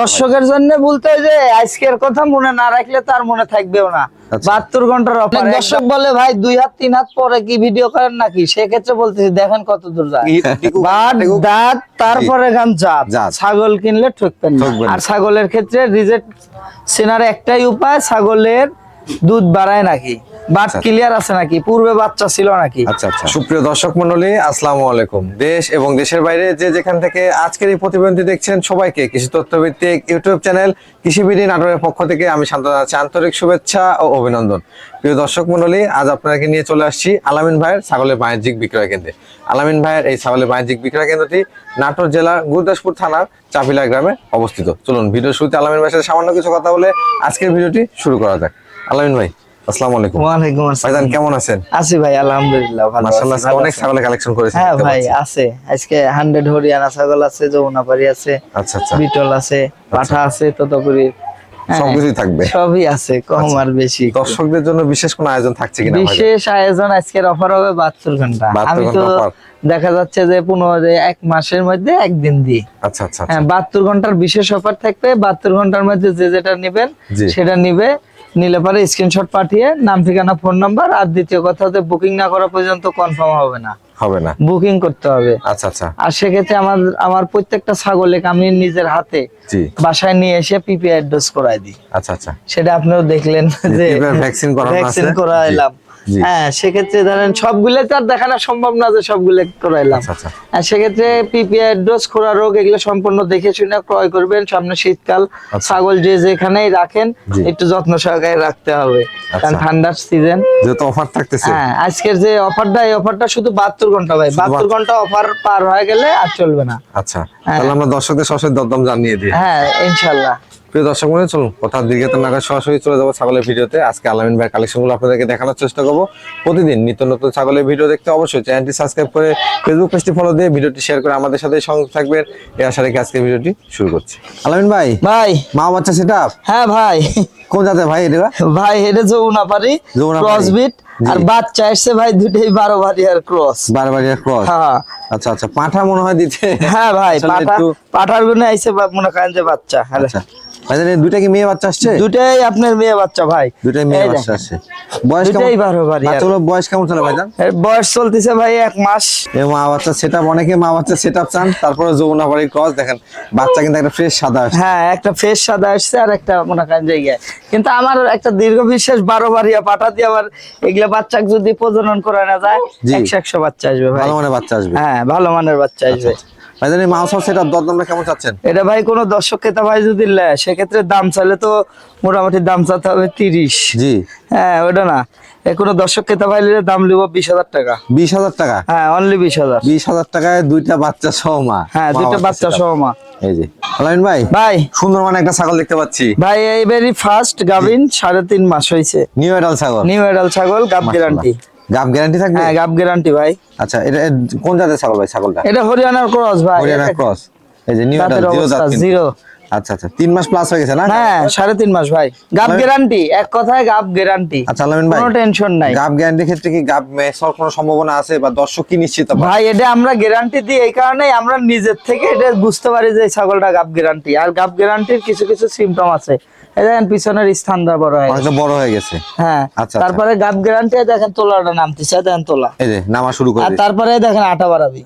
দর্শকের জন্য বলতে যে আজকের কথা মনে না রাখলে তার মনে থাকবেও না। আচ্ছা। বাহাত্তর ঘণ্টার অফার দর্শক বলে ভাই দুই হাত তিন হাত পরে কি ভিডিও করেন নাকি? সেক্ষেত্রে বলতেছি দেখেন কত দূর যায়। দাঁত তারপরে জাত। ছাগল কিনলে ঠকবেন আর ছাগলের ক্ষেত্রে রিজেক্ট চেনার একটাই উপায় ছাগলের দুধ বাড়ায় নাকি। বাট ক্লিয়ার আছে নাকি? পূর্বে বাচ্চা ছিল নাকি? আচ্ছা আচ্ছা। সুপ্রিয় দর্শক মন্ডলী আসসালামু আলাইকুম। দেশ এবং দেশের বাইরে যে যেখান থেকে আজকের এই প্রতিবেদনটি দেখছেন সবাইকে কৃষি তথ্য ভিত্তিক ইউটিউব চ্যানেল কৃষি বিডি নাটোরের পক্ষ থেকে আমি শান্ত আছি। আন্তরিক শুভেচ্ছা ও অভিনন্দন। প্রিয় দর্শক মন্ডলী আজ আপনাকে নিয়ে চলে আসছি আলামিন ভাইয়ের ছাগলের বাণিজ্যিক বিক্রয় কেন্দ্রে। আলামিন ভাইয়ের এই ছাগলের বাণিজ্যিক বিক্রয় কেন্দ্রটি নাটোর জেলার গুরদাসপুর থানার চাপিলা গ্রামে অবস্থিত। চলুন ভিডিও শুরুতে আলামিন ভাইয়ের সাথে সামান্য কিছু কথা বলে আজকের ভিডিওটি শুরু করা যাক। আলামিন ভাই আসসালামু আলাইকুম। ওয়ালাইকুম ভাইজান আসসালাম কেমন আছেন? আছি ভাই আলহামদুলিল্লাহ ভালো মাশাআল্লাহ অনেক ছাগলের কালেকশন করেছেন হ্যাঁ ভাই আছে। আজকে হান্ড্রেড হরিয়ানা ছাগল আছে যমুনাপাড়ি আছে আচ্ছা আচ্ছা। বিটল আছে পাঠা আছে ততপুরি হ্যাঁ, সবকিছুই থাকবে। সবই আছে কম আর বেশি। দর্শকদের জন্য বিশেষ কোনো আয়োজন থাকছে কিনা বিশেষ আয়োজন আজকের অফার হবে বাহাত্তর ঘণ্টা। আমি তো দেখা যাচ্ছে যে পনেরো এক মাসের মধ্যে একদিন দিই। আচ্ছা আচ্ছা আচ্ছা। হ্যাঁ বাহাত্তর ঘণ্টার বিশেষ অফার থাকবে বাহাত্তর ঘণ্টার মধ্যে যে যেটা নেবেন। সেটা নিবে। নিলে পরে স্ক্রিনশট পাঠিয়ে নাম ঠিকানা ফোন নাম্বার আর দ্বিতীয় কথা হচ্ছে বুকিং না করা পর্যন্ত কনফার্ম হবে না। হবে না। বুকিং করতে হবে। আচ্ছা আচ্ছা। আর সেক্ষেত্রে আমার আমার প্রত্যেকটা ছাগলে আমি নিজের হাতে বাসায় নিয়ে এসে পিপিআই ডোজ করাই দিই। আচ্ছা আচ্ছা। সেটা আপনিও দেখলেন যে ভ্যাকসিন করা ভ্যাকসিন করাইলাম। হ্যাঁ সেক্ষেত্রে ধরেন সবগুলো তো আর দেখানো সম্ভব না যে সবগুলো করাইলাম আচ্ছা আচ্ছা। সেক্ষেত্রে পিপিআই ডোজ খোরা রোগ এগুলো সম্পূর্ণ দেখে শুনে ক্রয় করবেন। সামনে শীতকাল আচ্ছা। ছাগল যে যেখানেই রাখেন একটু যত্ন সহকারে রাখতে হবে। কারণ। ঠান্ডার সিজন যেহেতু অফার থাকতেছে। হ্যাঁ আজকের যে অফারটা এই অফারটা শুধু বাহাত্তর ঘণ্টা ভাই। বাহাত্তর বাহাত্তর- ঘণ্টা অফার পার হয়ে গেলে আর চলবে না। আচ্ছা। তাহলে আমরা দর্শকদের সরাসরি দরদাম জানিয়ে দিই। হ্যাঁ ইনশাল্লাহ। প্রিয় দর্শক মনে চলুন কথা দীর্ঘত না করে সরাসরি চলে যাব ছাগলের ভিডিওতে। আজকে আলামিন ভাইয়ের কালেকশনগুলো আপনাদেরকে দেখানোর চেষ্টা করব। প্রতিদিন নিত্য নতুন ছাগলের ভিডিও দেখতে অবশ্যই চ্যানেলটি সাবস্ক্রাইব করে ফেসবুক পেজটি ফলো দিয়ে ভিডিওটি শেয়ার করে আমাদের সাথে সঙ্গে থাকবেন। এই আশা রেখে আজকে ভিডিওটি শুরু করছি। আলামিন ভাই ভাই। মা বাচ্চা সেটা হ্যাঁ ভাই। কোন জাতের ভাই এটা? ভাই এটা যমুনা পারি যমুনাপাড়ি। ক্রস বিট আর বাচ্চা এসছে ভাই দুটোই বারো বাড়ি আর ক্রস বারবার ক্রস হ্যাঁ। আচ্ছা আচ্ছা পাঁঠা মনে হয় দিতে। হ্যাঁ ভাই পাঠা পাঠার গুনে আইসে মনে করেন যে বাচ্চা। আচ্ছা। ভাইজান দুইটা কি মেয়ে বাচ্চা আসছে? দুটাই আপনার মেয়ে বাচ্চা ভাই। দুইটাই মেয়ে বাচ্চা আসছে। বয়স কেমন? বারো বাড়ি আর। বয়স কেমন চলে ভাইজান এর বয়স চলতেছে ভাই এক মাস। এই মা বাচ্চা সেটআপ অনেকে মা বাচ্চা সেটআপ চান তারপরে যমুনা বাড়ির ক্রস দেখেন বাচ্চা কিন্তু একটা ফ্রেশ সাদা আসছে। হ্যাঁ একটা ফেস সাদা আসছে আর একটা মনে করেন জায়গায় কিন্তু আমার একটা দীর্ঘ বিশ্বাস বারো বাড়িয়া পাঠা দিয়ে আবার এগুলা বাচ্চা যদি প্রজনন করা না যায়। একশো একশো বাচ্চা আসবে ভাই। ভালো মানের বাচ্চা আসবে। হ্যাঁ ভালো মানের বাচ্চা আসবে। ভাইজান এই মাউস সেটআপ দরদামটা কেমন চাচ্ছেন? এটা ভাই কোনো দর্শক ক্রেতা ভাই যদি নেয় সেক্ষেত্রে দাম চাইলে তো মোটামুটি দাম চাতে হবে তিরিশ। জি। হ্যাঁ ওটা না। এ কোনো দর্শক ক্রেতা ভাই নিলে দাম লিব বিশ হাজার টাকা। বিশ হাজার টাকা? হ্যাঁ অনলি বিশ হাজার। বিশ হাজার টাকায় দুইটা বাচ্চা সহ মা। হ্যাঁ দুইটা বাচ্চা। সহ মা। এই যে আলামিন ভাই ভাই। সুন্দর মানে একটা ছাগল দেখতে পাচ্ছি। ভাই এইবারই ফার্স্ট গাভিন সাড়ে তিন মাস হয়েছে। নিউ এডাল ছাগল। নিউ এডাল ছাগল গাব গ্যারান্টি। গাব গ্যারান্টি থাকবে? হ্যাঁ গাব গ্যারান্টি ভাই। আচ্ছা এটা কোন জাতের ছাগল ভাই ছাগলটা? এটা হরিয়ানার ক্রস ভাই। হরিয়ানা ক্রস। এই যে নিউ জিরো কিন্তু। জিরো। আচ্ছা আচ্ছা তিন মাস প্লাস হয়ে গেছে না? হ্যাঁ সাড়ে তিন মাস ভাই। গাব গ্যারান্টি এক কথায় গাব গ্যারান্টি আচ্ছা আলামিন ভাই কোনো টেনশন নাই। গাব গ্যারান্টির ক্ষেত্রে কি গাব মেসর কোনো সম্ভাবনা আছে বা দর্শক কি নিশ্চিত ভাই এটা আমরা গ্যারান্টি দিই এই কারণে আমরা নিজের থেকে এটা বুঝতে পারি যে ছাগলটা গাব গ্যারান্টি আর গাব গ্যারান্টির কিছু কিছু সিমটম আছে। দেখেন পিছনের স্থানটা বড় হয়ে। অনেকটা বড় হয়ে গেছে। হ্যাঁ আচ্ছা, আচ্ছা। তারপরে গাব গ্যারান্টি দেখেন তোলাটা নামতেছে দেখেন তোলা। এই যে নামা শুরু করে আর তারপরে দেখেন আটা বাড়াবি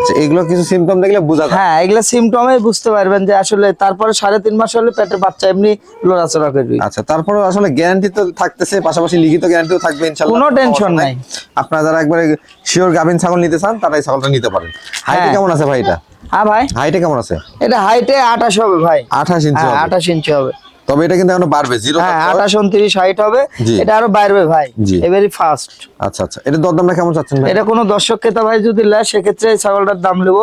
আচ্ছা, এগুলো কিছু সিম্পটম দেখলে বোঝা হ্যাঁ এগুলা সিমটমে বুঝতে পারবেন যে আসলে তারপরে সাড়ে তিন মাস হলে পেটের বাচ্চা এমনি লড়াচড়া করবি। আচ্ছা তারপরে আসলে গ্যারান্টি তো থাকতেছে পাশাপাশি লিখিত গ্যারান্টিও থাকবে ইনশাআল্লাহ। কোনো tension নাই। আপনারা যারা একবারে শিওর গাভিন ছাগল নিতে চান তারা এই ছাগলটা নিতে পারেন। হাইটে হ্যাঁ। কেমন আছে ভাই এটা? হ্যাঁ ভাই। হাইটে কেমন আছে? এটা হাইটে আঠাশ হবে ভাই। আঠাশ ইঞ্চি হ্যাঁ। আঠাশ ইঞ্চি হবে। তবে এটা কিন্তু এখনও বাড়বে জিরো হ্যাঁ আঠাশ উনত্রিশ হাইট হবে এটা আরও বাড়বে ভাই। এবারই ফার্স্ট আচ্ছা আচ্ছা এটা দরদামটা কেমন চাচ্ছেন ভাই? এটা কোনো দর্শক ক্রেতা ভাই যদি নেয় সেক্ষেত্রে এই ছাগলটার দাম নেব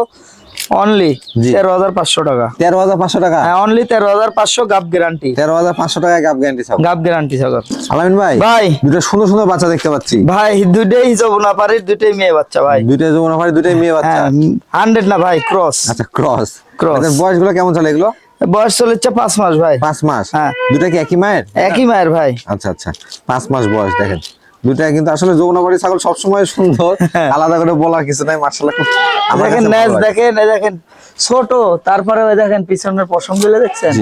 অনলি। তেরো হাজার পাঁচশো টাকা। তেরো হাজার পাঁচশো টাকা? হ্যাঁ অনলি তেরো হাজার পাঁচশো গাব গ্যারান্টি তেরো হাজার পাঁচশো টাকায় গাব গ্যারান্টি গাব গ্যারান্টি ছাগল। আলামিন ভাই ভাই। দুটো সুন্দর সুন্দর বাচ্চা দেখতে পাচ্ছি। ভাই দুইটাই যমুনা পাড়ির দুইটাই মেয়ে বাচ্চা ভাই। দুইটাই যমুনা ভাই দুইটাই মেয়ে বাচ্চা। হ্যাঁ হান্ড্রেড না ভাই ক্রস আচ্ছা ক্রস Cross। বয়সগুলো কেমন চলে এগুলো? বয়স চলেছে পাঁচ মাস ভাই। পাঁচ মাস? হ্যাঁ। দুটা কি একই মায়ের? একই মায়ের ভাই। আচ্ছা আচ্ছা। পাঁচ মাস বয়স দেখেন। দুটা কিন্তু আসলে যৌনাবাড়ি ছাগল সবসময় সুন্দর। আলাদা করে বলার কিছু নাই মার্শাল্লাহ দেখেন লাগে। দেখেন দেখেন ছোট তারপরে ওই দেখেন পিছনের পশমগুলো দেখছেন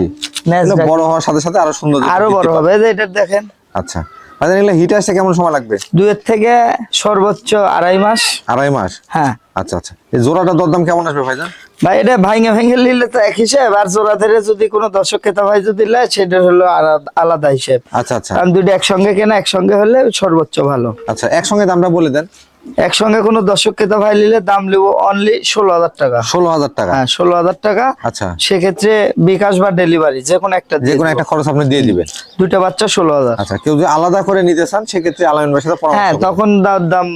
ন্যাজ বড় হওয়ার সাথে সাথে আরও সুন্দর আরও বড় হবে এটা দেখেন। আচ্ছা। ভাইজান এগুলো হিট আসতে কেমন সময় লাগবে? দুয়ের থেকে সর্বোচ্চ আড়াই মাস। আড়াই মাস? হ্যাঁ। আচ্ছা আচ্ছা। এই জোড়াটা দরদাম কেমন আসবে ভাইজান? ভাই এটা ভাঙে ভেঙে নিলে তো এক হিসেব আর জোড়া ধরে যদি কোনো দর্শক ক্রেতা ভাই যদি নেয় সেটা হলো আলাদা- হিসেব। আচ্ছা আচ্ছা। কারণ দুটো একসঙ্গে কেনা একসঙ্গে হলে সর্বোচ্চ ভালো। আচ্ছা একসঙ্গে দামটা বলে দেন। একসঙ্গে কোনো দর্শক ক্রেতা ভাই নিলে দাম নেব অনলি ষোলো হাজার টাকা। ষোলো হাজার টাকা? হ্যাঁ ষোলো হাজার টাকা। আচ্ছা। সেক্ষেত্রে বিকাশ বা ডেলিভারি যে কোনো একটা যে কোনো একটা খরচ আপনি দিয়ে দিবেন? দুইটা বাচ্চা ষোলো হাজার। আচ্ছা কেউ যদি আলাদা করে নিতে চান সেক্ষেত্রে আলামিন ভাইয়ের সাথে হ্যাঁ তখন দাম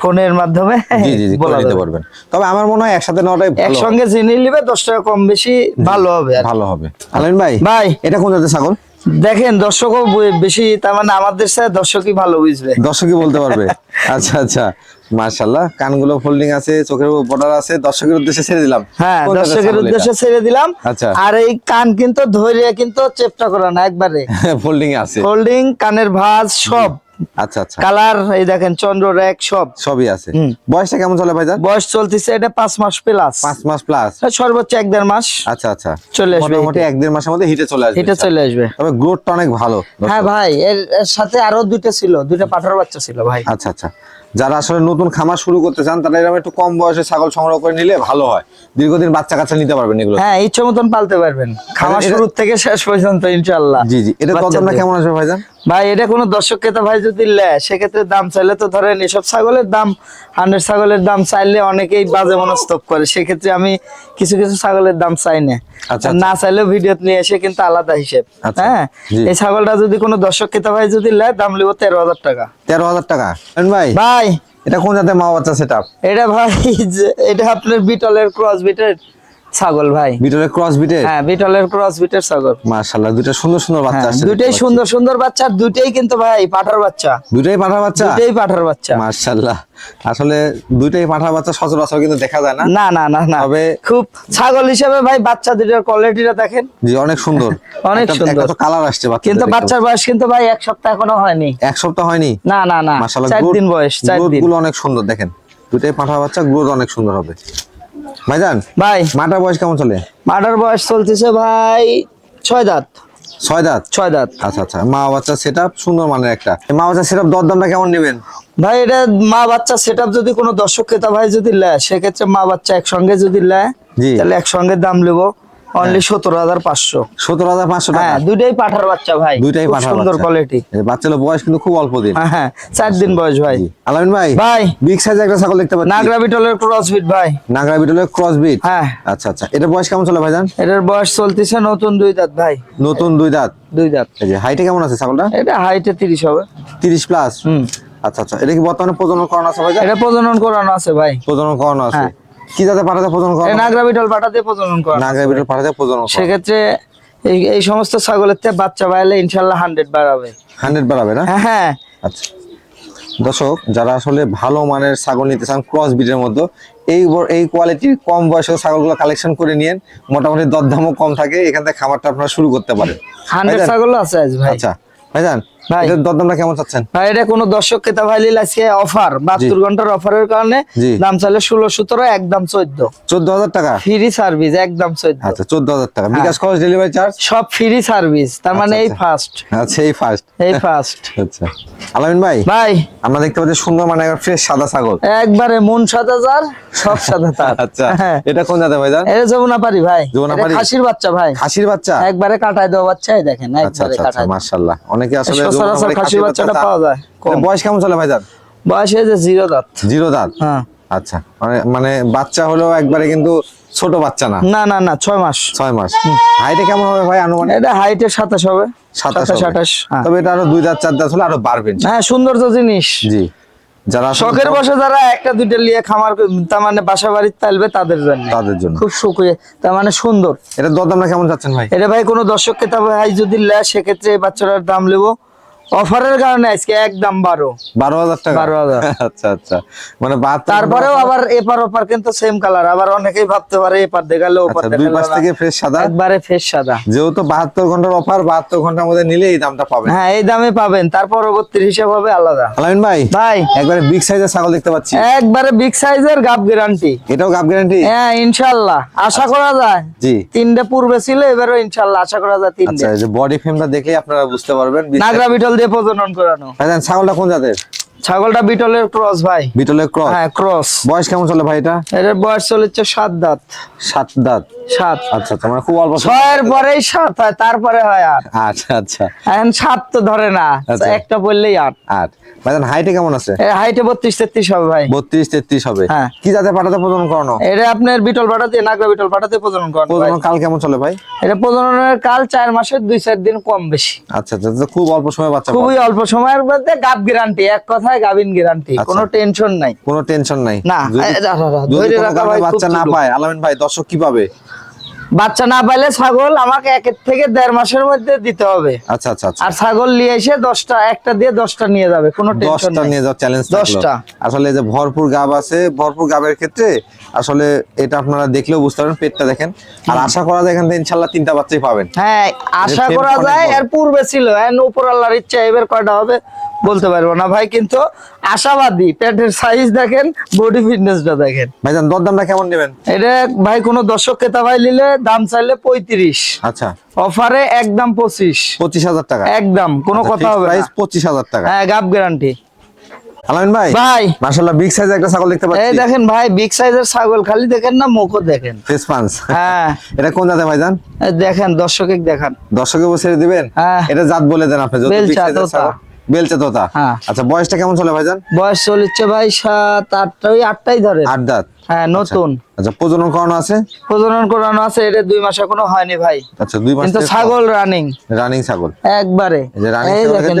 ফোনের মাধ্যমে বলা নিতে পারবেন। তবে আমার মনে হয় একসাথে নেওয়াটাই ভালো একসঙ্গে চিনি নিবে দশ টাকা কম বেশি ভালো হবে ভালো হবে। আলামিন ভাই ভাই। এটা কোন জাতের ছাগল? দেখেন দর্শকও বেশি তার মানে আমাদের সাথে দর্শকই ভালো বুঝবে। দর্শকই বলতে পারবে। আচ্ছা আচ্ছা। মার্শাল্লাহ কানগুলো ফোল্ডিং আছে চোখের বর্ডার আছে দর্শকের উদ্দেশ্যে ছেড়ে দিলাম। হ্যাঁ দর্শকের উদ্দেশ্যে ছেড়ে দিলাম। আচ্ছা। আর এই কান কিন্তু ধরে কিন্তু চেপটা করা না একবারে? ফোল্ডিং আছে। ফোল্ডিং কানের ভাঁজ সব। আচ্ছা আচ্ছা। কালার এই দেখেন চন্দ্র র্যাক সব। সবই আছে। বয়সটা কেমন চলে ভাইজান? বয়স চলতেছে এটা পাঁচ মাস প্লাস পাঁচ মাস প্লাস সর্বোচ্চ এক দেড় মাস। আচ্ছা আচ্ছা। চলে আসবে মোটামুটি এক দেড় মাসের মধ্যে হিটে চলে আসবে এটা চলে আসবে। তবে গ্রোথটা অনেক ভালো হ্যাঁ ভাই এর এর সাথে আরও দুইটা ছিল দুইটা পাঠার বাচ্চা ছিল ভাই। আচ্ছা আচ্ছা। যারা আসলে নতুন খামার শুরু করতে চান তারা এরকম একটু কম বয়সে ছাগল সংগ্রহ করে নিলে ভালো হয়। দীর্ঘদিন বাচ্চা কাচ্চা নিতে পারবেন এগুলো। হ্যাঁ ইচ্ছে মতন পালতে পারবেন। খামার শুরু থেকে শেষ পর্যন্ত ইনশাল্লাহ জি জি। এটা কেমন আসবে ভাইজান? ভাই এটা কোনো দর্শক ক্রেতা ভাই যদি নেয় সেক্ষেত্রে দাম চাইলে তো ধরেন এসব ছাগলের দাম হান্ড্রেড ছাগলের দাম চাইলে অনেকেই বাজে মনস্তব করে। সেক্ষেত্রে আমি কিছু কিছু ছাগলের দাম চাই না। আচ্ছা, না চাইলেও ভিডিও নিয়ে এসে কিন্তু আলাদা হিসেব আচ্ছা, হ্যাঁ? এই ছাগলটা যদি কোনো দর্শক ক্রেতা ভাই যদি নেয় দাম লিব তেরো হাজার টাকা। তেরো হাজার টাকা। ভাই ভাই। এটা কোন জাতের মা বাচ্চা সেট এটা ভাই যে- এটা আপনার বিটলের ক্রস বিটের ছাগল ভাই। বিটলের ক্রস বিটে হ্যাঁ বিটলের ক্রস বিটের ছাগল। মার্শাল্লাহ দুইটা সুন্দর সুন্দর বাচ্চা হ্যাঁ দুইটাই দেখতে সুন্দর সুন্দর বাচ্চা আর দুইটাই কিন্তু ভাই পাঠার বাচ্চা। পাচ্ছি। দুইটাই পাঠা বাচ্চা? দুইটাই পাঠার বাচ্চা। মার্শাল্লাহ আসলে দুইটাই পাঠা বাচ্চা সচরাচর কিন্তু দেখা যায় না। না না না না। তবে- খুব ছাগল হিসেবে ভাই বাচ্চা দুটার কোয়ালিটিটা দেখেন। জি অনেক সুন্দর। অনেক সুন্দর। তো কালার আসছে বাচ্চা কিন্তু বাচ্চার বয়স কিন্তু ভাই এক সপ্তাহ এখনও হয়নি। এক সপ্তাহ হয়নি? না না না। মাশাআল্লাহ চার দিন বয়স চার দিন। গুলো অনেক সুন্দর দেখেন। দুইটাই পাঠা বাচ্চা গ্রোথ অনেক সুন্দর হবে। ভাইজান ভাই। মাটার বয়স কেমন চলে? মাটার বয়স চলতেছে ভাই ছয় দাঁত। ছয় দাঁত? ছয় দাঁত। আচ্ছা আচ্ছা। মা বাচ্চা সেট সুন্দর মানের একটা। মা বাচ্চা সেট আপ দরদামটা কেমন নেবেন? ভাই এটা মা বাচ্চা সেট যদি কোনো দর্শক ক্রেতা ভাই যদি লেয় সেক্ষেত্রে মা বাচ্চা একসঙ্গে যদি লেয় জি। তাহলে একসঙ্গে দাম নেব। অনলি সতেরো হাজার পাঁচশো। সতেরো হাজার পাঁচশো টাকা। হ্যাঁ দুইটাই পাঠার বাচ্চা ভাই। দুইটাই খুব পাঠা সুন্দর কোয়ালিটি বাচ্চার বয়স কিন্তু খুব অল্প দিন। হ্যাঁ হ্যাঁ চার দিন বয়স ভাই। আলামিন ভাই ভাই। বিগ সাইজ একটা ছাগল দেখতে পাচ্ছি। নাগরা বিটলের ক্রস বিট ভাই। নাগরা বিটলের ক্রস বিট হ্যাঁ। আচ্ছা আচ্ছা। এটা বয়স কেমন চলে ভাইজান? এটার বয়স চলতেছে নতুন দুই দাঁত ভাই। নতুন দুই দাঁত? দুই দাঁত। এই হাইটে কেমন আছে ছাগলটা? এটা হাইটে তিরিশ হবে। তিরিশ প্লাস হুম। আচ্ছা আচ্ছা। এটা কি বর্তমানে প্রজনন করানো আছে ভাইজান? এটা প্রজনন করানো আছে ভাই। প্রজনন করানো আছে। হ্যাঁ। কি পাঠাতে প্রজনন নাগরা বিটল পাঠাতে প্রজনন নাগরা বিটল পাঠাতে প্রজনন সেক্ষেত্রে এই এই সমস্ত ছাগলের থেকে বাচ্চা ইনশাল্লাহ হান্ড্রেড বাড়াবে। হান্ড্রেড বাড়াবে না? হ্যাঁ হ্যাঁ। আচ্ছা। দর্শক যারা আসলে ভালো মানের ছাগল নিতে চান ক্রস বিটের মধ্যে এই এই কোয়ালিটির কম বয়সের ছাগলগুলো কালেকশন করে নিন মোটামুটি দরদামও কম থাকে এখান থেকে খামারটা আপনারা শুরু করতে পারেন। হান্ড্রেড ছাগল আছে আজ ভাই। আচ্ছা। ভাইজান ভাই। দরদামটা কেমন চাচ্ছেন? ভাই এটা কোনো দর্শক ক্রেতা ভাই আজকে অফার বাহাত্তর ঘণ্টার অফারের কারণে দাম চাইলে ষোলো সতেরো একদম চোদ্দ। চোদ্দ হাজার টাকা? ফ্রি সার্ভিস একদম চোদ্দ। আচ্ছা চোদ্দ হাজার টাকা। বিকাশ খরচ ডেলিভারি চার্জ সব ফ্রি সার্ভিস তার মানে এই আচ্ছা। ফার্স্ট আচ্ছা এই ফার্স্ট এই ফার্স্ট আচ্ছা। আলামিন ভাই ভাই। আমরা দেখতে পাচ্ছি সুন্দর মানে ফ্রেশ সাদা ছাগল। একবারে মন সাদা যার সব সাদা তার। আচ্ছা হ্যাঁ। এটা কোন জাতের ভাইজান এটা যমুনা পারি ভাই? এটা খাসির বাচ্চা ভাই। খাসির বাচ্চা? একবারে কাটায় দেওয়া বাচ্চা দেখেন আচ্ছা একবারে কাটায়। মাশাআল্লাহ। অনেকে আসলে সচরাচর খাসির বাচ্চাটা পাওয়া যায় বয়স কেমন চলে ভাইজান? বয়স হয়েছে জিরো দাঁত। জিরো দাঁত? হ্যাঁ। আচ্ছা মানে মানে বাচ্চা হলেও একবারে কিন্তু ছোট বাচ্চা না? না না না ছয় মাস। ছয় মাস। হাইটে কেমন হবে ভাই আনুমানিক? এটা হাইটে সাতাশ হবে। সাতাশ আঠাশ হ্যাঁ। তবে এটা আরও দুই দাঁত চার দাঁত হলে আরও বাড়বেন হ্যাঁ সৌন্দর্য জিনিস। জি। যারা শখের বসে যারা একটা দুইটা নিয়ে খামার তার মানে বাসা বাড়ির তালবে তাদের জন্য। তাদের জন্য। খুব সুখে তার মানে সুন্দর। এটা দরদামটা কেমন চাচ্ছেন ভাই? এটা ভাই কোনো দর্শক ক্রেতা ভাই যদি লেয় সেক্ষেত্রে এই বাচ্চাটার দাম নেব। অফারের কারণে আজকে একদম বারো। বারো হাজার টাকা? 12,000 আচ্ছা আচ্ছা। মানে তারপরেও আবার এপার ওপার কিন্তু সেম কালার আবার অনেকেই ভাবতে পারে এপার দেখালে ওপার আচ্ছা দুই পাশ থেকে ফ্রেশ সাদা? একবারে ফেস সাদা। যেহেতু বাহাত্তর ঘণ্টার অফার বাহাত্তর ঘণ্টার মধ্যে নিলে এই দামটা পাবেন। হ্যাঁ এই দামে পাবেন। তার পরবর্তী হিসাব হবে আলাদা। আলামিন ভাই ভাই। একবারে বিগ সাইজের ছাগল দেখতে পাচ্ছি। একবারে বিগ সাইজের গাব গ্যারান্টি এটাও গাব গ্যারান্টি হ্যাঁ ইনশাল্লাহ। আশা করা যায়। জি। তিনটে পূর্বে ছিল এবারও ইনশাল্লাহ আশা করা যায় তিনটে। আচ্ছা এই যে বডি ফ্রেমটা দেখলেই আপনারা বুঝতে পারবেন। নাগরা বিটল দিয়ে প্রজনন করানো। ছাগলটা কোন জাতের? ছাগলটা বিটলের ক্রস ভাই। বিটলের ক্রস? হ্যাঁ ক্রস। বয়স কেমন চলে ভাই এটা? এটার বয়স চলেছে সাত দাঁত। সাত দাঁত? সাত। আচ্ছা আচ্ছা মানে খুব অল্প ছয়ের পরেই সাত হয় তারপরে হয় আট। আচ্ছা আচ্ছা। এখন সাত তো ধরে না আচ্ছা। একটা বললেই আট। আট। ভাইজান হাইটে কেমন আছে? হাইটে বত্রিশ তেত্রিশ হবে ভাই। বত্রিশ তেত্রিশ হবে। হ্যাঁ। কি জাতে পাঠাতে প্রজনন করানো? এটা আপনার বিটল পাঠাতে নাগরা বিটল পাঠাতে প্রজনন করেন। প্রজনন কাল কেমন চলে ভাই? এটা প্রজননের কাল চার মাসের দুই চার দিন কম বেশি। আচ্ছা আচ্ছা খুব অল্প সময় বাচ্চা খুবই অল্প সময়ের মধ্যে গাব গ্যারান্টি এক কথায় গাবিন গ্যারান্টি। কোনো টেনশন নাই। কোনো টেনশন নাই। না, ধরে রাখা ভাই বাচ্চা না পায় আলামিন ভাই দর্শক কি পাবে বাচ্চা না পাইলে ছাগল আমাকে একের থেকে দেড় মাসের মধ্যে দিতে হবে। আচ্ছা আচ্ছা আচ্ছা। আর ছাগল নিয়ে এসে দশটা একটা দিয়ে দশটা নিয়ে যাবে কোনো টেনশন দশটা নিয়ে যাওয়ার চ্যালেঞ্জ দশটা। আসলে যে ভরপুর গাব আছে ভরপুর গাবের ক্ষেত্রে আসলে এটা আপনারা দেখলেও বুঝতে পারবেন পেটটা দেখেন। আর আশা করা যায় এখান থেকে ইনশাল্লাহ তিনটা বাচ্চাই পাবেন। হ্যাঁ আশা করা যায় এর পূর্বে ছিল উপর আল্লাহর ইচ্ছা এবার কয়টা হবে? বলতে পারব না। ভাই কিন্তু আশাবাদী পেটের সাইজ দেখেন বডি ফিটনেসটা দেখেন। ভাইজান দরদামটা কেমন নেবেন? এটা ভাই কোনো দর্শক ক্রেতা ভাই নিলে দাম চাইলে পঁয়ত্রিশ। আচ্ছা। অফারে একদম পঁচিশ। পঁচিশ হাজার টাকা। একদম কোনো কথা হবে প্রাইস পঁচিশ হাজার টাকা। হ্যাঁ গ্যারান্টি আলামিন ভাই ভাই। মাশাল্লাহ বিগ সাইজ একটা ছাগল দেখতে এই দেখেন ভাই বিগ সাইজের ছাগল খালি দেখেন না মুখও দেখেন। ফেস পাঞ্চ হ্যাঁ। এটা কোন জাতে ভাইজান? দেখেন দর্শকে দেখান। দর্শকে বসে দিবেন? হ্যাঁ। এটা জাত বলে দেন আপনি। ছাগল। বেলচা তোতা? হ্যাঁ। আচ্ছা বয়সটা কেমন চলে ভাইজান? বয়স চলেছে ভাই সাত আটটা ওই আটটাই ধরে। আট দাঁত? হ্যাঁ নতুন। আচ্ছা প্রজনন করানো আছে? প্রজনন করানো আছে এটা দুই মাস এখনও হয়নি ভাই। আচ্ছা দুই মাস কিন্তু ছাগল রানিং রানিং ছাগল। একবারে। যে এই দেখেন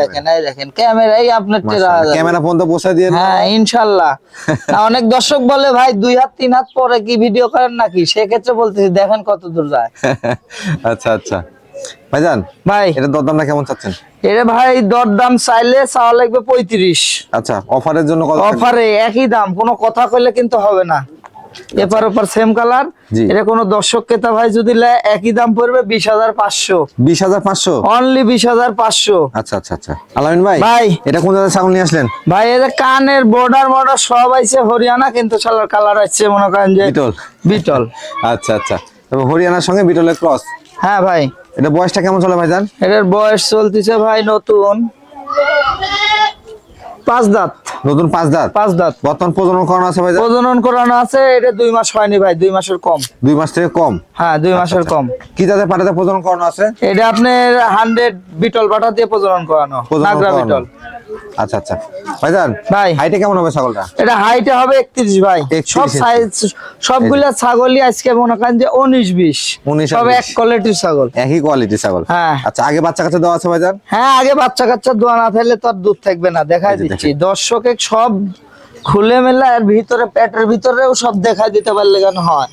দেখেন এই দেখেন ক্যামেরাই আপনার টেরা ক্যামেরা পর্যন্ত বসে দিয়ে হ্যাঁ ইনশাল্লাহ। না, অনেক দর্শক বলে ভাই দুই হাত তিন হাত পরে কি ভিডিও করেন নাকি? সেক্ষেত্রে বলতেছি দেখেন কত দূর যায়। আচ্ছা আচ্ছা। ভাইজান ভাই। এটা দরদামটা কেমন চাচ্ছেন? এটা ভাই দরদাম চাইলে চাওয়া লাগবে পঁয়ত্রিশ। আচ্ছা অফারের জন্য অফারে একই দাম কোনো কথা কইলে কিন্তু হবে না। এপার ওপার সেম কালার এটা কোনো দর্শক ক্রেতা ভাই যদি একই দাম পড়বে বিশ হাজার পাঁচশো। বিশ হাজার পাঁচশো? অনলি বিশ হাজার পাঁচশো। আচ্ছা আচ্ছা আচ্ছা। আলামিন ভাই ভাই। এটা কোন জায়গায় ছাগল নিয়ে আসলেন? ভাই এদের কানের বর্ডার মর্ডার সব আইছে হরিয়ানা কিন্তু সালার কালার আসছে মনে করেন যে বিটল। বিটল। আচ্ছা আচ্ছা। তবে হরিয়ানার সঙ্গে বিটলের ক্রস হ্যাঁ ভাই। এটা বয়সটা কেমন চলে ভাইজান? এটার বয়স চলতেছে ভাই নতুন। পাঁচ দাঁত। নতুন পাঁচ দাঁত? পাঁচ দাঁত। বর্তমান প্রজনন করানো আছে ভাই? প্রজনন করানো আছে এটা দুই মাস হয়নি ভাই দুই মাসের কম। দুই মাস থেকে কম? হ্যাঁ দুই মাসের কম। কি জাতের পাটাতে প্রজনন করানো আছে? এটা আপনার হান্ড্রেড বিটল পাঠা দিয়ে প্রজনন করানো নাগরা বিটল। আচ্ছা আচ্ছা। ভাইজান ভাই। হাইটে কেমন হবে ছাগলটা? এটা হাইটে হবে একত্রিশ ভাই। সব সাইজ সবগুলা ছাগলই আজকে মনে করেন যে উনিশ বিশ। 19 আর সব এক কোয়ালিটির ছাগল। একই কোয়ালিটি ছাগল। হ্যাঁ। আচ্ছা আগে বাচ্চা কাছে দেওয়া আছে ভাইজান? হ্যাঁ আগে বাচ্চা কাচ্চা দোয়া না থাকলে তো আর দুধ থাকবে না। দেখাই দিচ্ছি। দর্শকে সব খুলে মেলা এর ভিতরে পেটের ভিতরেও সব দেখাই দিতে পারলে কেন হয়?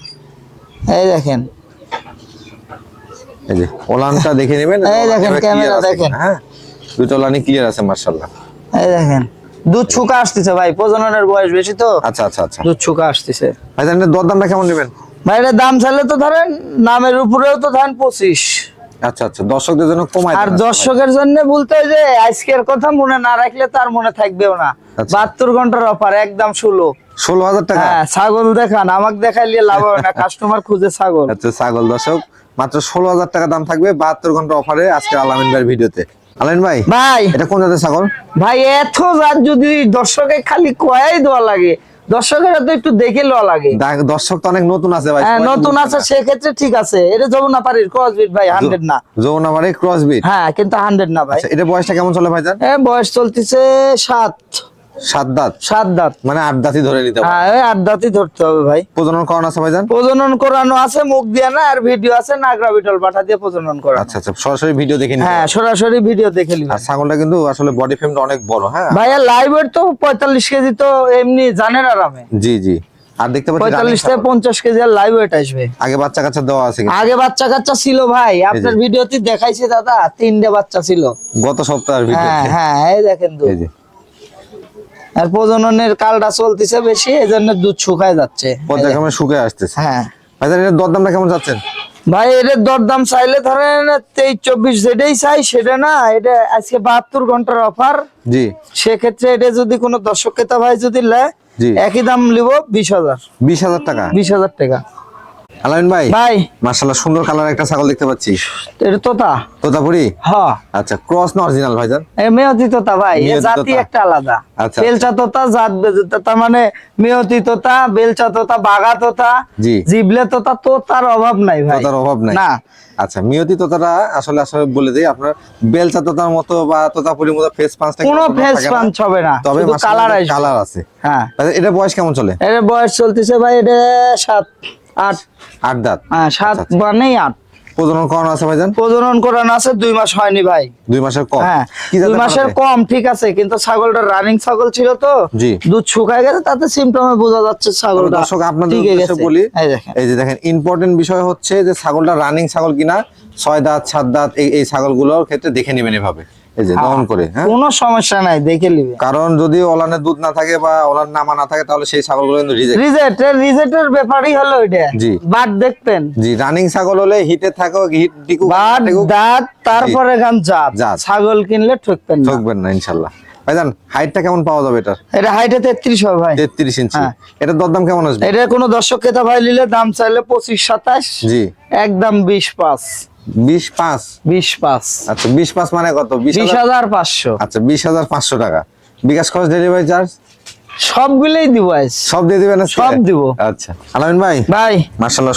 এই দেখেন। এই যে ওলানটা দেখে নেবেন এই দেখেন, ক্যামেরা দেখেন। হ্যাঁ? দুটো ওলানি ক্লিয়ার আছে মার্শাল্লাহ এই দেখেন দুধ ছুকা আসতেছে ভাই প্রজননের বয়স বেশি তো। আচ্ছা আচ্ছা আচ্ছা। দুধ ছুকা আসতেছে। ভাইজান এর দামটা কেমন নেবেন? ভাই এটা দাম চাইলে তো ধরেন নামের উপরেও তো ধরেন পঁচিশ। আচ্ছা আচ্ছা দর্শকদের জন্য কমাই আর দর্শকের জন্য বলতে হয় যে আজকের কথা মনে না রাখলে তার মনে থাকবেও না। আচ্ছা। বাহাত্তর ঘণ্টার অফার একদম ষোলো। ষোলো হাজার টাকা? হ্যাঁ ছাগল দেখান আমাকে দেখাইলে লাভ হবে না কাস্টমার খুঁজে ছাগল। আচ্ছা ছাগল দর্শক মাত্র ষোলো হাজার টাকা দাম থাকবে বাহাত্তর ঘণ্টা অফারে আজকে আলামিন ভাইয়ের ভিডিওতে। আলামিন ভাই ভাই। এটা কোন জাতের ছাগল? ভাই এত জাত যদি দর্শকে খালি কয়াই দেওয়া লাগে দর্শকের তো একটু দেখে লওয়া লাগে। দর্শক তো অনেক নতুন আছে ভাই হ্যাঁ নতুন আছে সেক্ষেত্রে ঠিক আছে। এটা যমুনাপাড়ির ক্রসবিট ভাই হান্ড্রেড না। যমুনাপাড়ির ক্রসবিট হ্যাঁ কিন্তু হান্ড্রেড না ভাই। আচ্ছা এটা বয়সটা কেমন চলে ভাই এ বয়স চলতেছে সাত। সাত দাঁত? সাত দাঁত। মানে আট দাঁতই ধরে নিতে হবে হ্যাঁ আট দাঁতই ধরতে হবে ভাই। প্রজনন করানো আছে ভাইজান? প্রজনন করানো আছে মুখ দিয়ে না আর ভিডিও আছে নাগরা বিটল পাঠা দিয়ে প্রজনন করানো। আচ্ছা আচ্ছা সরাসরি ভিডিও দেখে হ্যাঁ সরাসরি ভিডিও দেখে নিবেন। আর ছাগলটা কিন্তু আসলে বডি ফ্রেমটা অনেক বড় হ্যাঁ? ভাইয়া তো পঁয়তাল্লিশ কেজি তো এমনি জানেন আরামে। জি জি। আর দেখতে পাচ্ছি থেকে ছাগল। পঞ্চাশ কেজি আর লাইভ ওয়েট আসবে। আগে বাচ্চা কাচ্চা দেওয়া আছে আগে বাচ্চা কাচ্চা ছিল ভাই আপনার ভিডিওতে দেখাইছে দাদা তিনটে বাচ্চা ছিল। গত সপ্তাহের ভিডিও। হ্যাঁ হ্যাঁ এই দেখেন এই যে। আর প্রজননের কালটা চলতেছে বেশি এই জন্য দুধ শুকায় যাচ্ছে। পর্যায়ক্রমে শুকে আসতেছে। হ্যাঁ। ভাইজান এর দরদামটা কেমন যাচ্ছেন ভাই দরদাম চাইলে ধরেন তেইশ চব্বিশ যেটাই চাই সেটা না এটা আজকে বাহাত্তর ঘণ্টার অফার। জি। সেক্ষেত্রে এটা যদি কোনো দর্শক ক্রেতা ভাই যদি লেয় একই দাম নিব বিশ হাজার। বিশ হাজার টাকা। বিশ হাজার টাকা। আলামিন ভাই? ভাই। সুন্দর কালার একটা ছাগল দেখতে পাচ্ছি। এটা তোতা। তোতাপুরি? হ্যাঁ। আচ্ছা ক্রস না অরিজিনাল ভাইজান? এ মেয়তি তোতা ভাই। এ জাতি একটা আলাদা। আচ্ছা, বেলচা তোতা জাত তোতা মানে মেয়তি তোতা বেলচা তোতা বাগা তোতা জি। জিবলে তোতা তোতার অভাব নাই ভাই। তোতার অভাব নাই। না। আচ্ছা মিয়তি তোতাটা আসলে আসলে বলে দেই আপনার বেলচা তোতার মতো বা তোতাপুরির মতো ফেস পাঁচটা কোনো ফেস পাঞ্চ হবে না তবে কালার কালার আছে। হ্যাঁ। আচ্ছা, এটা বয়স কেমন চলে? এর বয়স চলতেছে ভাই এটা সাত। আট। আট দাঁত। হ্যাঁ সাত মানেই আট। প্রজনন করানো আছে ভাইজান? প্রজনন করানো আছে দুই মাস হয়নি ভাই। দুই মাসের কম? হ্যাঁ দুই মাসের কম ঠিক আছে কিন্তু ছাগলটা রানিং ছাগল ছিল তো। জি। দুধ শুকায় গেছে তাতে সিমটমে বোঝা যাচ্ছে ছাগলটা দর্শক আপনাদের উদ্দেশ্যে বলি এই যে দেখেন ইম্পর্টেন্ট বিষয় হচ্ছে যে ছাগলটা রানিং ছাগল কিনা ছয় দাঁত সাত দাঁত এই এই ছাগলগুলোর ক্ষেত্রে দেখে নেবেন এভাবে। এই যে দহন করে হ্যাঁ? কোনো সমস্যা নাই দেখে নিবে। কারণ যদি ওলানের দুধ না থাকে বা ওলান নামা না থাকে তাহলে সেই ছাগলগুলো কিন্তু রিজেক্ট রিজেক্ট রিজেক্টের ব্যাপারই হলো এটা জি। বাট দেখতেন জি রানিং ছাগল হলে হিটে থাকো হিট টিকু বাট দাঁত তারপরে জাত। ছাগল কিনলে ঠকবেন না। ঠকবেন না ইনশাল্লাহ। ভাইজান হাইটটা কেমন পাওয়া যাবে এটা এটা হাইটে তেত্রিশ হবে ভাই। তেত্রিশ ইঞ্চি। হ্যাঁ। এটার দরদাম কেমন আসবে? এটা কোনো দর্শক ক্রেতা ভাই নিলে দাম চাইলে পঁচিশ সাতাশ জি। একদম বিশ পাঁচ। বিশ পাঁচ। বিশ পাঁচ। আচ্ছা বিশ পাঁচ মানে কত? বিশ হাজার পাঁচশো। আচ্ছা বিশ হাজার পাঁচশো টাকা। বিকাশ খরচ ডেলিভারি চার্জ সবগুলোই দিব আজ। সব দিয়ে দিবেন? সব দিব। আচ্ছা আলামিন ভাই? ভাই।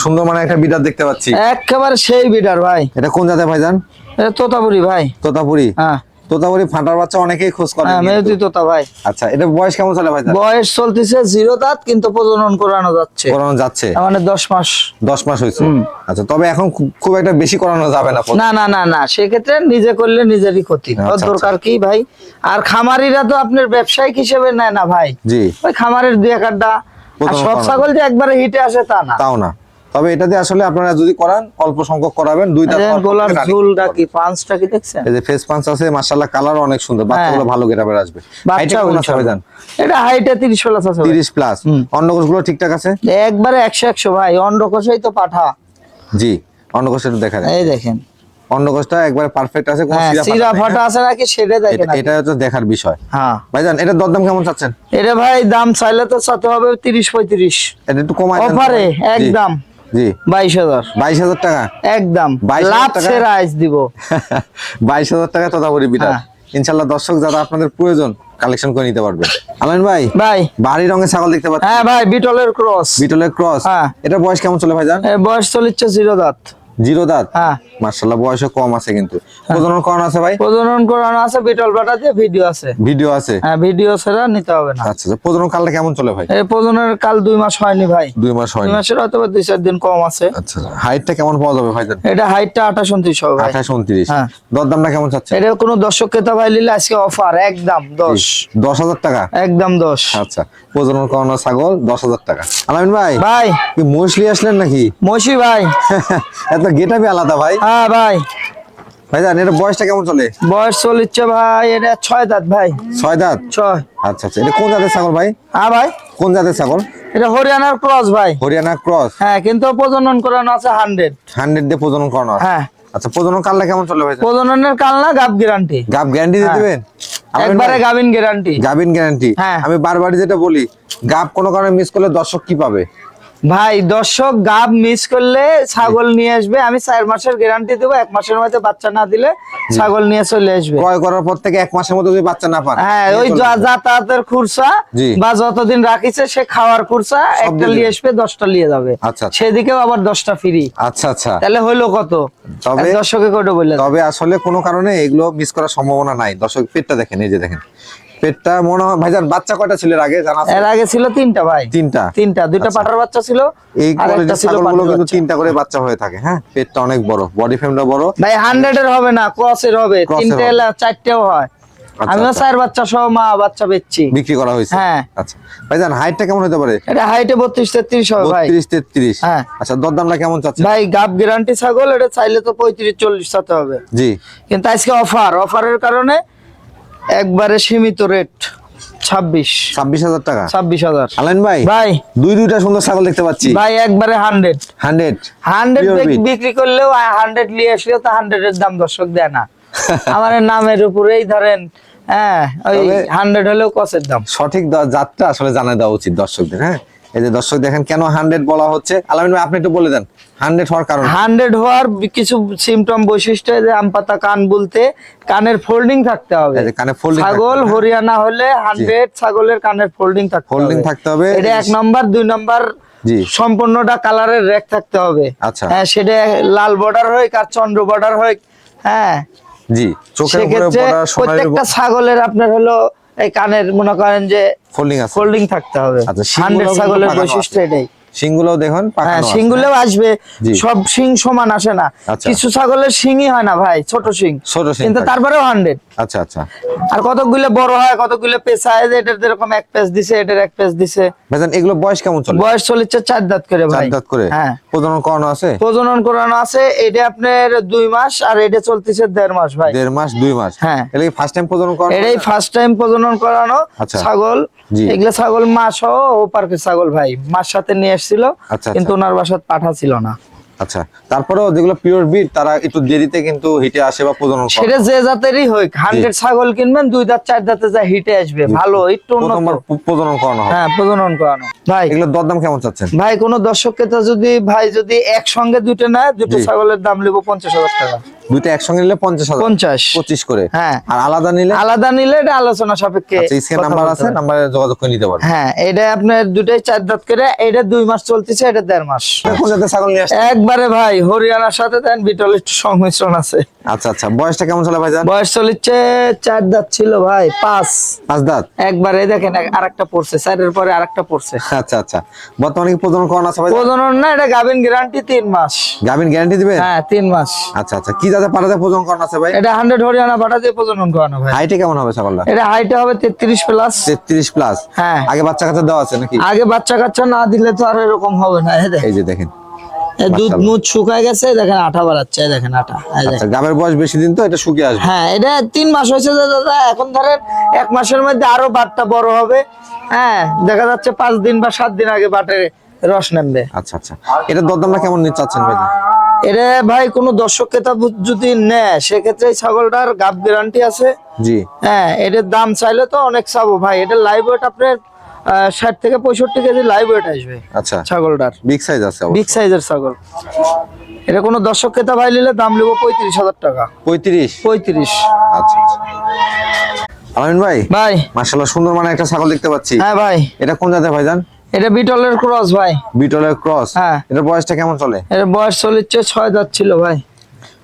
সুন্দর মানে একটা বিটার দেখতে পাচ্ছি। একেবারে সেই বিডার ভাই। এটা কোন জাতে ভাইজান এটা তোতাপুরি ভাই। তোতাপুরি। হ্যাঁ। তোতাপুরি ফাটার বাচ্চা অনেকেই খোঁজ করে হ্যাঁ তোতা ভাই। আচ্ছা এটা বয়স কেমন চলে ভাইজান বয়স চলতেছে জিরো দাঁত কিন্তু প্রজনন করানো যাচ্ছে। করানো যাচ্ছে? মানে দশ মাস। দশ মাস হয়েছে? আচ্ছা তবে এখন খুব- খুব একটা বেশি করানো যাবে না না না না না সেক্ষেত্রে নিজে করলে নিজেরই ক্ষতি। আচ্ছা, আচ্ছা। দরকার কি ভাই? আর খামারিরা তো আপনার ব্যবসায়িক হিসেবে নেয় না ভাই। জি। ওই খামারের দুই এক আড্ডা। সব ছাগল যে একবারে হিটে আসে তা না। তাও না। তবে এটাতে আসলে আপনারা যদি করান অল্প সংখ্যক করাবেন দুই দাঁত এই যে হওয়ার পর গোলার থেকে running ঝুলটা কি পাঁচটা কি দেখছেন? এই যে ফেস পাঞ্চ আছে মাশাআল্লাহ কালার অনেক সুন্দর বাচ্চাগুলো ভালো গেটাবের আসবে। বাচ্চা কেমন আছে ভাইজান? এটা হাইটে তিরিশ প্লাস আছে 30 প্লাস অন্নকোষগুলো ঠিকঠাক আছে? একবারে একশো একশো ভাই অন্ডকোষই তো পাঠা। জি অন্নকোষ একটু দেখা যায় এই দেখেন। অন্নকোষটা একবারে পারফেক্ট আছে কোনো হ্যাঁ সিরা ফাটা আছে নাকি সেটা দেখেন হ্যাঁ? এটা তো দেখার বিষয়। হ্যাঁ। ভাইজান এটা দরদাম কেমন চাচ্ছেন? এটা ভাই দাম চাইলে তো চাতে হবে তিরিশ পঁয়ত্রিশ। এটা একটু কমায় অফারে একদম। জি। বাইশ হাজার। বাইশ হাজার টাকা? একদম। 22,000 লাভ টাকা? সেরা আইস দিব। বাইশ হাজার টাকা হ্যাঁ। ইনশাল্লাহ দর্শক যারা আপনাদের প্রয়োজন কালেকশন করে নিতে ভাই? ভাই। বাড়ি রঙের ছাগল দেখতে পাচ্ছি হ্যাঁ ভাই বিটলের ক্রস। বিটলের ক্রস। হ্যাঁ। এটা বয়স কেমন চলে ভাইজান? বয়স চলিচ্ছে জিরো দাঁত। জিরো দাঁত? হ্যাঁ। মার্শাল্লাহ বয়সও কম আছে কিন্তু। প্রজনন করানো আছে ভাই? প্রজনন করানো আছে বিটল ভিডিও আছে। ভিডিও আছে? হ্যাঁ ভিডিও ছাড়া নিতে হবে না। আচ্ছা আচ্ছা প্রজনন কালটা কেমন চলে ভাই? এই প্রজনের কাল দুই মাস হয়নি ভাই। দুই মাস দুই মাসের হয়তো দুই চার দিন কম আছে। আচ্ছা হাইটটা কেমন পাওয়া যাবে ভাইজান এটা হাইটটা আঠাশ উনত্রিশ হবে ভাই। আঠাশ উনত্রিশ। হ্যাঁ। দরদামটা কেমন চাচ্ছে এটা কোনো দর্শক ক্রেতা ভাই নিলে আজকে অফার একদম দশ। দশ হাজার টাকা? একদম দশ। আচ্ছা প্রজনন করানো ছাগল দশ হাজার টাকা। আলামিন ভাই ভাই। কি আসলেন নাকি? মসি ভাই। এত গেটাবি আলাদা ভাই? হ্যাঁ ভাই। ভাইজান এটা বয়সটা কেমন চলে? বয়স ভাই এটা ছয় দাঁত ভাই। ছয় দাঁত? ছয়। আচ্ছা আচ্ছা এটা কোন জাতের ছাগল ভাই? হ্যাঁ ভাই। কোন জাতের ছাগল? এটা হরিয়ানার ক্রস ভাই। হরিয়ানা ক্রস? হ্যাঁ কিন্তু প্রজনন করানো আছে হান্ড্রেড হান্ড্রেড দিয়ে প্রজনন করানো। হ্যাঁ। আচ্ছা প্রজনন কালটা কেমন চলে ভাই প্রজননের কাল না গাব গ্যারান্টি গাব গ্যারান্টি দিয়ে দিবেন? একবারে গাবিন গ্যারান্টি গাবিন গ্যারান্টি হ্যাঁ। আমি বারবারই যেটা বলি গাব কোনো কারণে মিস করলে দর্শক কি পাবে? ভাই দর্শক গাব মিস করলে ছাগল নিয়ে আসবে। আমি চার মাসের গ্যারান্টি দেবো এক মাসের মধ্যে বাচ্চা না দিলে ছাগল নিয়ে চলে আসবে। ক্রয় করার পর থেকে এক মাসের মধ্যে বাচ্চা না পান হ্যাঁ ওই। যাতায়াতের খুরসা বা যতদিন রাখিছে সে খাওয়ার খুরসা একটা নিয়ে আসবে দশটা নিয়ে যাবে। আচ্ছা, আচ্ছা। সেদিকেও আবার দশটা ফ্রি আচ্ছা আচ্ছা। তাহলে হইল কত? তবে- দর্শকে কত বললে তবে আসলে কোনো কারণে এগুলো মিস করার সম্ভাবনা নাই। দর্শক পেটটা দেখেন এই যে দেখেন। পেটটা মনে হয় ভাইজান বাচ্চা কয়টা ছিল আগে? জানা এর আগে ছিল তিনটা ভাই। তিনটা? তিনটা। দুইটা আচ্ছা। পাটার বাচ্চা ছিল এই কোয়ালিটির ছাগলগুলো কিন্তু তিনটা করে বাচ্চা হয়ে থাকে হ্যাঁ? পেটটা অনেক বড় বডি ফ্রেমটা বড়। ভাই হান্ড্রেড এর হবে না হবে। তিনটে। এলা চারটেও হয়। আচ্ছা, আমিও আচ্ছা। চার বাচ্চা সহ মা বাচ্চা বেচছি। বিক্রি করা হয়েছে? হ্যাঁ। আচ্ছা। ভাইজান হাইটটা কেমন হতে পারে? এটা হাইটে বত্রিশ তেত্রিশ হবে ভাই। বত্রিশ তেত্রিশ। হ্যাঁ। আচ্ছা দরদামটা কেমন চাচ্ছে ভাই গাব গ্যারান্টি ছাগল এটা চাইলে তো পঁয়ত্রিশ চল্লিশ সাথে হবে। জি। কিন্তু আজকে অফার অফারের কারণে একবারে সীমিত রেট ছাব্বিশ। ছাব্বিশ হাজার টাকা। ছাব্বিশ হাজার। ভাই ভাই। দুই দুইটা সুন্দর ছাগল দেখতে পাচ্ছি। ভাই একবারে হান্ড্রেড হান্ড্রেড হান্ড্রেড বিক্রি করলেও হান্ড্রেড নিয়ে আসলে তো হান্ড্রেড এর দাম দর্শক দেয় না। আমার নামের উপরেই ধরেন হ্যাঁ ওই হান্ড্রেড হলেও কসের দাম। সঠিক যাত্রা জাতটা আসলে জানা দেওয়া উচিত দর্শকদের হ্যাঁ? এই যে দর্শক দেখেন কেন হান্ড্রেড বলা হচ্ছে? আলামিন ভাই আপনি একটু বলে দেন। হান্ড্রেড হওয়ার কারণ হান্ড্রেড হওয়ার কিছু সিমটম বৈশিষ্ট্য যে আম পাতা কান বলতে কানের ফোল্ডিং থাকতে হবে। কানে থাকতে ছাগল হ্যাঁ। হরিয়ানা হলে হান্ড্রেড ছাগলের কানের ফোল্ডিং থাকতে হবে। থাকতে হবে। এটা এক নাম্বার দুই নাম্বার সম্পূর্ণটা কালারের রেক থাকতে হবে। আচ্ছা। হ্যাঁ সেটা লাল বর্ডার হোক আর চন্দ্র বর্ডার হোক হ্যাঁ। জি চোখের উপরে সেক্ষেত্রে বড় প্রত্যেকটা ছাগলের আপনার হলো এই কানের মনে করেন যে ফোল্ডিং আছে। ফোল্ডিং থাকতে হবে। আচ্ছা, হান্ড্রেড ছাগলের বৈশিষ্ট্য এটাই। দেখুন হ্যাঁ শিংগুলোও আসবে। সব শিং সমান আসে না। আচ্ছা। কিছু ছাগলের শিংই হয় না ভাই ছোট শিং। ছোট শিং কিন্তু তারপরেও হান্ড্রেড। আচ্ছা আচ্ছা। আর কতগুলো বড় হয় কতগুলো যে এটার যেরকম এক পেস দিছে এটার এক পেস দিছে। ভাইজান এগুলো বয়স কেমন চলে? বয়স চলেছে চার দাঁত করে চার ভাই দাঁত করে? হ্যাঁ। প্রজনন করানো আছে? প্রজনন করানো আছে এটা আপনার দুই মাস আর এটা চলতেছে দেড় মাস ভাই। দেড় মাস দুই মাস? হ্যাঁ। এটা ফার্স্ট টাইম প্রজনন করানো? এটাই ফার্স্ট টাইম প্রজনন করানো আচ্ছা। ছাগল। এগুলা ছাগল মা সহ ও পার্কের ছাগল ভাই। মার সাথে নিয়ে এসেছিল আচ্ছা, কিন্তু ওনার বাসার পাঠা ছিল না। আচ্ছা তারপরেও যেগুলো পিওর বিট তারা একটু দেরিতে কিন্তু হিটে আসে বা প্রজনন করে। সেটা যে জাতেরই হোক হান্ড্রেড ছাগল কিনবেন দুই দাঁত চার দাঁতে যা হিটে আসবে ভালো একটু প্রথমবার প্রজনন করানো হবে। হ্যাঁ প্রজনন করানো। ভাই। এগুলোর দরদাম কেমন চাচ্ছেন? ভাই কোন দর্শককে তো যদি ভাই যদি একসঙ্গে দুটো নেয় দুটো ছাগলের দাম নেব পঞ্চাশ হাজার টাকা। দুইটা একসঙ্গে নিলে পঞ্চাশ হাজার। পঞ্চাশ। পঁচিশ করে। হ্যাঁ। আর আলাদা নিলে? আলাদা নিলে এটা আলোচনা সাপেক্ষে আচ্ছা স্ক্রিন নাম্বার আছে। নাম্বারে যোগাযোগ করে নিতে পারবেন হ্যাঁ এটা আপনার দুটাই চার দাঁত করে এটা দুই মাস চলতেছে এটা দেড় মাস। কোন জাতের ছাগল নিয়ে আসছে একবারে ভাই হরিয়ানার সাথে দেন বিটল একটু সংমিশ্রণ আছে। আচ্ছা আচ্ছা। বয়সটা কেমন চলে ভাইজান? বয়স চলেছে চার দাঁত ছিল ভাই পাঁচ। পাঁচ দাঁত? একবারে দেখেন আর একটা পড়ছে চারের পরে আর একটা পড়ছে। আচ্ছা আচ্ছা। বর্তমানে কি প্রজনন করানো আছে ভাই প্রজনন না এটা গাভিন গ্যারান্টি তিন মাস। গাভিন গ্যারান্টি দিবেন? হ্যাঁ তিন মাস। আচ্ছা আচ্ছা। কি জাতের পাঠাতে প্রজনন করানো আছে ভাই? এটা হান্ড্রেড হরিয়ানা দিয়ে প্রজনন করানো ভাই। হাইটে কেমন হবে ছাগলটা? এটা হাইটে হবে তেত্রিশ প্লাস তেত্রিশ প্লাস হ্যাঁ। আগে বাচ্চা কাচ্চা দেওয়া আছে নাকি? আগে বাচ্চা কাচ্চা না দিলে তো আর এরকম হবে না এই যে দেখেন। দুধ। মুখ শুকায় গেছে দেখেন আঠা বাড়াচ্ছে দেখেন আঠা আচ্ছা গাবের বয়স বেশি দিন তো এটা শুকিয়ে আসবে। হ্যাঁ এটা তিন মাস হয়েছে দাদা এখন ধরেন এক মাসের মধ্যে আরও বাটটা বড় হবে। হ্যাঁ দেখা যাচ্ছে পাঁচ দিন বা সাত দিন আগে বাটে রস নামবে। আচ্ছা আচ্ছা। এটা দরদামটা কেমন নিতে চাচ্ছেন ভাই? এটা ভাই কোনো দর্শক ক্রেতা বু- যদি নেয় সেক্ষেত্রে ছাগলটার গাব গ্যারান্টি আছে। জি। হ্যাঁ এটার দাম চাইলে তো অনেক চাবো ভাই এটা লাইভ ওয়েট আপনার ষাট থেকে পঁয়ষট্টি কেজি লাইভ ওয়েট আসবে। আচ্ছা। ছাগলটার। বিগ সাইজ আছে। বিগ সাইজের ছাগল। এটা কোনো দর্শক ক্রেতা ভাই নিলে দাম নেব পঁয়ত্রিশ হাজার টাকা। পঁয়ত্রিশ? পঁয়ত্রিশ। আচ্ছা আচ্ছা। আলামিন ভাই ভাই। মাশাআল্লাহ সুন্দর মানে একটা ছাগল দেখতে পাচ্ছি। হ্যাঁ ভাই। এটা কোন জাতের ভাইজান এটা বিটলের ক্রস ভাই। বিটলের ক্রস। হ্যাঁ। এটার বয়সটা কেমন চলে? এর বয়স চলেছে ছয় দাঁত ছিল ভাই।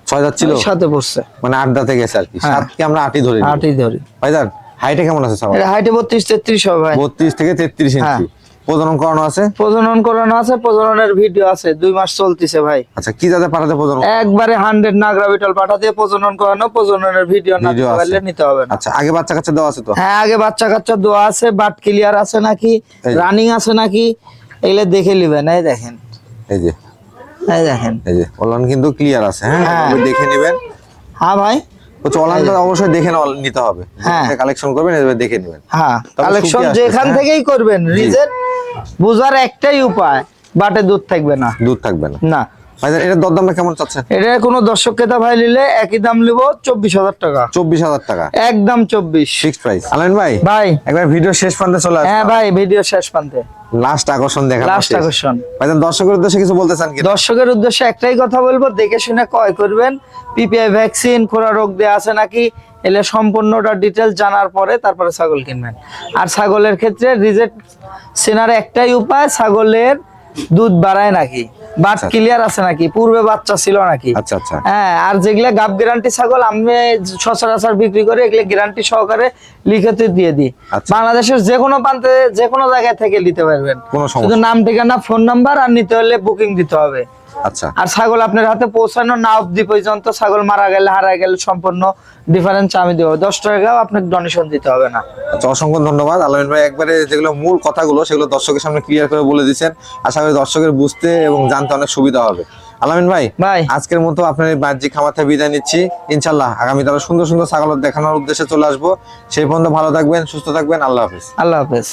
ছয় দাঁত ছিল? সাথে পড়ছে। মানে আট দাঁতে গেছে আর কি। হ্যাঁ। সাতকে আমরা আটই ধরি। আটই ধরি। ভাইজান হাইটে কেমন আছে এটা হাইটে বত্রিশ তেত্রিশ হবে ভাই। বত্রিশ থেকে তেত্রিশ হ্যাঁ। ইঞ্চি প্রজনন করানো আছে? প্রজনন করানো আছে প্রজননের ভিডিও আছে দুই মাস চলতেছে ভাই। আচ্ছা কি জাতের পাঠাতে প্রজনন? একবারে হান্ড্রেড নাগরা বিটল পাঠা দিয়ে প্রজনন করানো প্রজননের ভিডিও না পারলে নিতে হবে না। আচ্ছা আগে বাচ্চা কাচ্চা দেওয়া আছে তো? হ্যাঁ আগে বাচ্চা কাচ্চা দোয়া আছে বাট ক্লিয়ার আছে নাকি রানিং আছে নাকি এগুলো দেখে নিবেন এই দেখেন। এই যে। এই দেখেন। এই যে ওলান কিন্তু ক্লিয়ার আছে হ্যাঁ? হ্যাঁ। দেখে নেবেন। হ্যাঁ ভাই। হচ্ছে ওলানটা অবশ্যই দেখে নিতে হবে। হ্যাঁ। কালেকশন করবেন দেখে নেবেন। হ্যাঁ কালেকশন যেখান হ্যাঁ? থেকেই করবেন রিজেন বুঝার একটাই উপায় বাটে দুধ থাকবে না। দুধ থাকবে না। না। ভাইজান এটার দরদামটা কেমন চাচ্ছেন? এটা কোনো দর্শক ক্রেতা ভাই নিলে একই দাম নিব চব্বিশ হাজার টাকা। চব্বিশ হাজার টাকা। একদম চব্বিশ। প্রাইস ভাই ভাই। একবার ভিডিও শেষ প্রান্তে চলে আসবে। হ্যাঁ ভাই ভিডিও শেষ প্রান্তে। লাস্ট আকর্ষণ দেখা লাস্ট আকর্ষণ। ভাইজান দর্শকের উদ্দেশ্যে কিছু বলতে চান কি? দর্শকের উদ্দেশ্যে একটাই কথা বলব দেখে শুনে ক্রয় করবেন। পিপিআই ভ্যাকসিন খোরা রোগ দেওয়া আছে নাকি? এলে সম্পূর্ণটা ডিটেলস জানার পরে তারপরে ছাগল কিনবেন। আর ছাগলের ক্ষেত্রে রিজেক্ট সেনার একটাই উপায় ছাগলের দুধ বাড়ায় নাকি? বাট আচ্ছা। ক্লিয়ার আছে নাকি? পূর্বে বাচ্চা ছিল নাকি? আচ্ছা আচ্ছা। হ্যাঁ আর যেগুলা গাব গ্যারান্টি ছাগল আমি সচরাচর বিক্রি করে এগুলো গ্যারান্টি সহকারে লিখিত দিয়ে দিই। আচ্ছা। বাংলাদেশের যে কোনো প্রান্তে যে কোনো জায়গায় থেকে নিতে পারবেন। কোনো শুধু নাম ঠিকানা ফোন নাম্বার আর নিতে হলে বুকিং দিতে হবে। আচ্ছা। আর ছাগল আপনার হাতে পৌঁছানো না অবধি পর্যন্ত ছাগল মারা গেলে হারা গেলে সম্পূর্ণ ডিফারেন্স আমি দেবো। দশ টাকাও আপনাকে ডোনেশন দিতে হবে না। আচ্ছা অসংখ্য ধন্যবাদ। আলমিন ভাই একবারে যেগুলো মূল কথাগুলো সেগুলো দর্শকের সামনে ক্লিয়ার করে বলে দিচ্ছেন। আশা করি দর্শকের বুঝতে এবং জানতে অনেক সুবিধা হবে। আলামিন ভাই ভাই। আজকের মতো আপনার বাহ্যিক খামার থেকে বিদায় নিচ্ছি। ইনশাল্লাহ আগামী তারা সুন্দর সুন্দর ছাগল দেখানোর উদ্দেশ্যে চলে আসব। সেই পর্যন্ত ভালো থাকবেন সুস্থ থাকবেন। আল্লাহ হাফিজ। আল্লাহ হাফেজ।